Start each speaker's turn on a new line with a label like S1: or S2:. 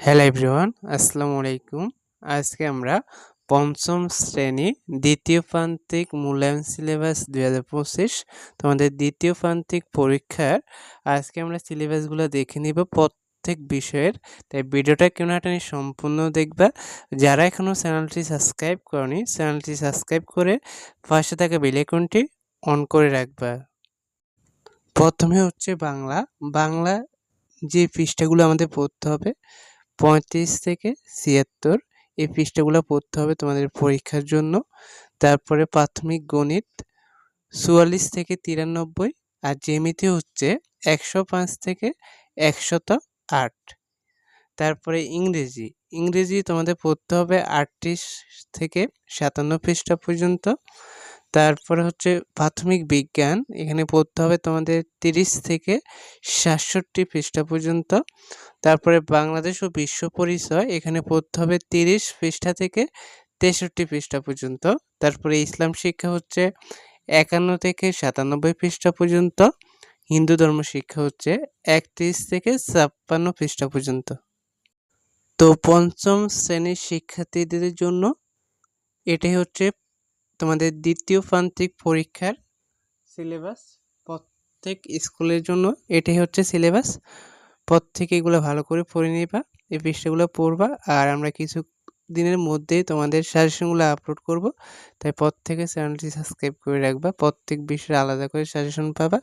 S1: Hello everyone আসসালামু আলাইকুম আজকে আমরা পঞ্চম শ্রেণি দ্বিতীয় প্রান্তিক মূল্যায়ন সিলেবাস দুই হাজার পঁচিশ, তোমাদের দ্বিতীয় প্রান্তিক পরীক্ষার আজকে আমরা সিলেবাসগুলো দেখে নিব প্রত্যেক বিষয়ের। তাই ভিডিওটা কেন একটা সম্পূর্ণ দেখবা। যারা এখনও চ্যানেলটি সাবস্ক্রাইব করনি, চ্যানেলটি সাবস্ক্রাইব করে পাশে থাকা বেলাইকনটি অন করে রাখবা। প্রথমে হচ্ছে বাংলা। বাংলা যে পৃষ্ঠাগুলো আমাদের পড়তে হবে পঁয়ত্রিশ থেকে ছিয়াত্তর এই পৃষ্ঠাগুলো পড়তে হবে তোমাদের পরীক্ষার জন্য। তারপরে প্রাথমিক গণিত চুয়াল্লিশ থেকে তিরানব্বই আর জ্যামিতি হচ্ছে একশো পাঁচ থেকে একশত আট। তারপরে ইংরেজি ইংরেজি তোমাদের পড়তে হবে আটত্রিশ থেকে সাতান্ন পৃষ্ঠা পর্যন্ত। তারপরে হচ্ছে প্রাথমিক বিজ্ঞান। এখানে পড়তে হবে তোমাদের তিরিশ থেকে সাতষট্টি পৃষ্ঠা পর্যন্ত। তারপরে বাংলাদেশ ও বিশ্ব পরিচয়। এখানে পড়তে হবে তিরিশ পৃষ্ঠা থেকে তেষট্টি পৃষ্ঠা পর্যন্ত। তারপরে ইসলাম শিক্ষা হচ্ছে একান্ন থেকে সাতানব্বই পৃষ্ঠা পর্যন্ত। হিন্দু ধর্ম শিক্ষা হচ্ছে একত্রিশ থেকে ছাপ্পান্ন পৃষ্ঠা পর্যন্ত। তো পঞ্চম শ্রেণির শিক্ষার্থীদের জন্য এটাই হচ্ছে তোমাদের দ্বিতীয় প্রান্তিক পরীক্ষার সিলেবাস প্রত্যেক স্কুলের জন্য এটাই হচ্ছে সিলেবাস প্রত্যেকে এগুলো ভালো করে পড়ে নিবা, এই পৃষ্ঠাগুলো পড়বা, আর আমরা কিছু দিনের মধ্যেই তোমাদের সাজেশনগুলো আপলোড করব। তাই প্রত্যেকে চ্যানেলটি সাবস্ক্রাইব করে রাখবা, প্রত্যেক বিষয়ে আলাদা করে সাজেশন পাবা।